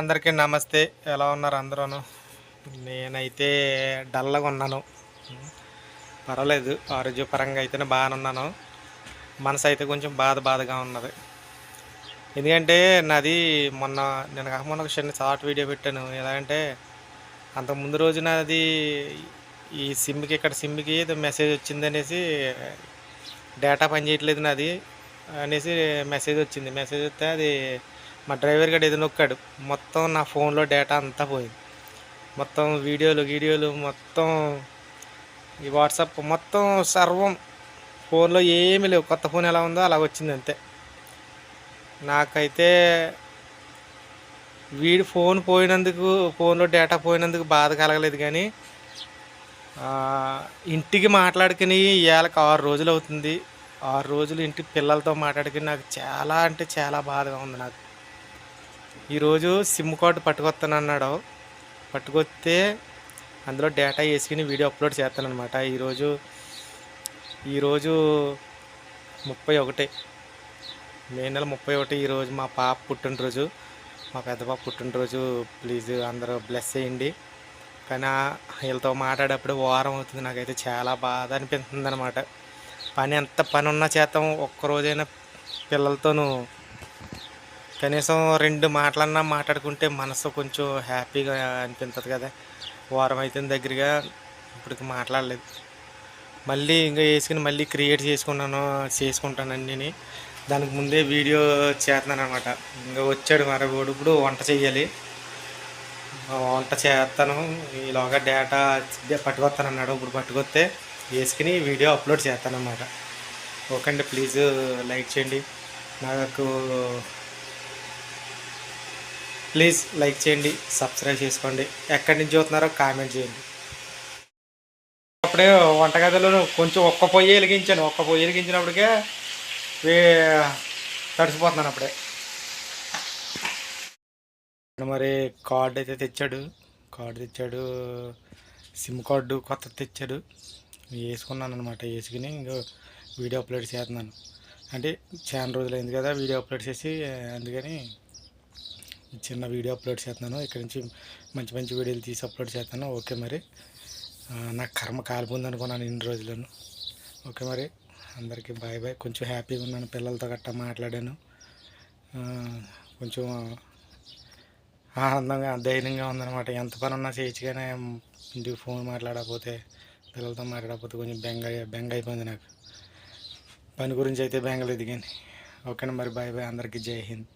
అందరికీ నమస్తే. ఎలా ఉన్నారు అందరూను? నేనైతే డల్గా ఉన్నాను. పర్వాలేదు ఆరోగ్యపరంగా అయితేనే బాగానే ఉన్నాను. మనసు అయితే కొంచెం బాధ బాధగా ఉన్నది. ఎందుకంటే నాది మొన్న నేను కాక మొన్న ఒక చిన్న షార్ట్ వీడియో పెట్టాను. ఎలా అంటే అంత ముందు రోజు నాది ఈ సిమ్కి ఇక్కడ సిమ్కి ఏదో మెసేజ్ వచ్చిందనేసి డేటా పని చేయట్లేదు నాది అనేసి మెసేజ్ వచ్చింది. మెసేజ్ వస్తే అది మా డ్రైవర్ గడు ఏదో నొక్కాడు. మొత్తం నా ఫోన్లో డేటా అంతా పోయింది. మొత్తం వీడియోలు వీడియోలు మొత్తం ఈ వాట్సాప్ మొత్తం సర్వం ఫోన్లో ఏమీ లేవు. కొత్త ఫోన్ ఎలా ఉందో అలా వచ్చింది అంతే. నాకైతే వీడి ఫోన్ పోయినందుకు ఫోన్లో డేటా పోయినందుకు బాధ కలగలేదు కానీ ఇంటికి మాట్లాడుకుని ఇవాళకి ఆరు రోజులు అవుతుంది. ఆరు రోజులు ఇంటి పిల్లలతో మాట్లాడుకుని నాకు చాలా అంటే చాలా బాధగా ఉంది నాకు. ఈరోజు సిమ్ కార్డు పట్టుకొస్తాను అన్నాడు పట్టుకొస్తే అందులో డేటా వేసుకుని వీడియో అప్లోడ్ చేస్తాను అనమాట ఈరోజు ఈరోజు ముప్పై ఒకటి. మే నెల ముప్పై ఒకటి ఈరోజు మా పాప పుట్టినరోజు. మా పెద్ద పాప పుట్టినరోజు. ప్లీజ్ అందరూ బ్లెస్ చేయండి. కానీ వీళ్ళతో మాట్లాడేప్పుడు వారం అవుతుంది. నాకైతే చాలా బాధ అనిపిస్తుంది అనమాట పని ఎంత పని ఉన్నా చేస్తాం ఒక్కరోజైనా పిల్లలతోనూ కనీసం రెండు మాటలన్నా మాట్లాడుకుంటే మనసు కొంచెం హ్యాపీగా అనిపించదు కదా. వారం అయితే దగ్గరగా ఇప్పటికి మాట్లాడలేదు. మళ్ళీ ఇంకా వేసుకుని మళ్ళీ క్రియేట్ చేసుకున్నాను చేసుకుంటాను అన్నీ దానికి ముందే వీడియో చేస్తున్నాను అనమాట ఇంకా వచ్చాడు మరొకడు వాడు ఇప్పుడు వంట చేయాలి. వంట చేస్తాను. ఈలోగా డేటా పట్టుకొస్తాను అన్నాడు ఇప్పుడు పట్టుకొస్తే వేసుకుని వీడియో అప్లోడ్ చేస్తాను అనమాట ఓకే అండి ప్లీజ్ లైక్ చేయండి. నాకు ప్లీజ్ లైక్ చేయండి సబ్స్క్రైబ్ చేసుకోండి. ఎక్కడి నుంచి చూస్తున్నారో కామెంట్ చేయండి. అప్పుడే వంటగదిలో కొంచెం ఒక్క పొయ్యి వెలిగించాను. ఒక్క పొయ్యి వెలిగించినప్పటికే తడిసిపోతున్నాను అప్పుడే. మరి కార్డు అయితే తెచ్చాడు. కార్డు తెచ్చాడు. సిమ్ కార్డు కొత్త తెచ్చాడు. వేసుకున్నాను అనమాట వేసుకుని ఇంకా వీడియో అప్లోడ్ చేస్తున్నాను. అంటే చాలా రోజులైంది కదా వీడియో అప్లోడ్ చేసి అందుకని చిన్న వీడియో అప్లోడ్ చేస్తున్నాను. ఇక్కడ నుంచి మంచి మంచి వీడియోలు తీసి అప్లోడ్ చేస్తాను ఓకే మరి. నాకు కర్మ కాలిపోంది అనుకున్నాను ఇన్ని రోజులను. ఓకే మరి. అందరికీ బాయ్ బాయ్. కొంచెం హ్యాపీగా ఉన్నాను. పిల్లలతో గట్టా మాట్లాడాను. కొంచెం ఆనందంగా ధైర్యంగా ఉందన్నమాట. ఎంత పని ఉన్నా చేయొచ్చు కానీ ఇంటికి ఫోన్ మాట్లాడకపోతే పిల్లలతో మాట్లాడకపోతే కొంచెం బెంగ బెంగ అయిపోయింది నాకు. పని గురించి అయితే బెంగలేదు కానీ. ఓకేనా మరి. Bye bye. అందరికీ జై హింద్.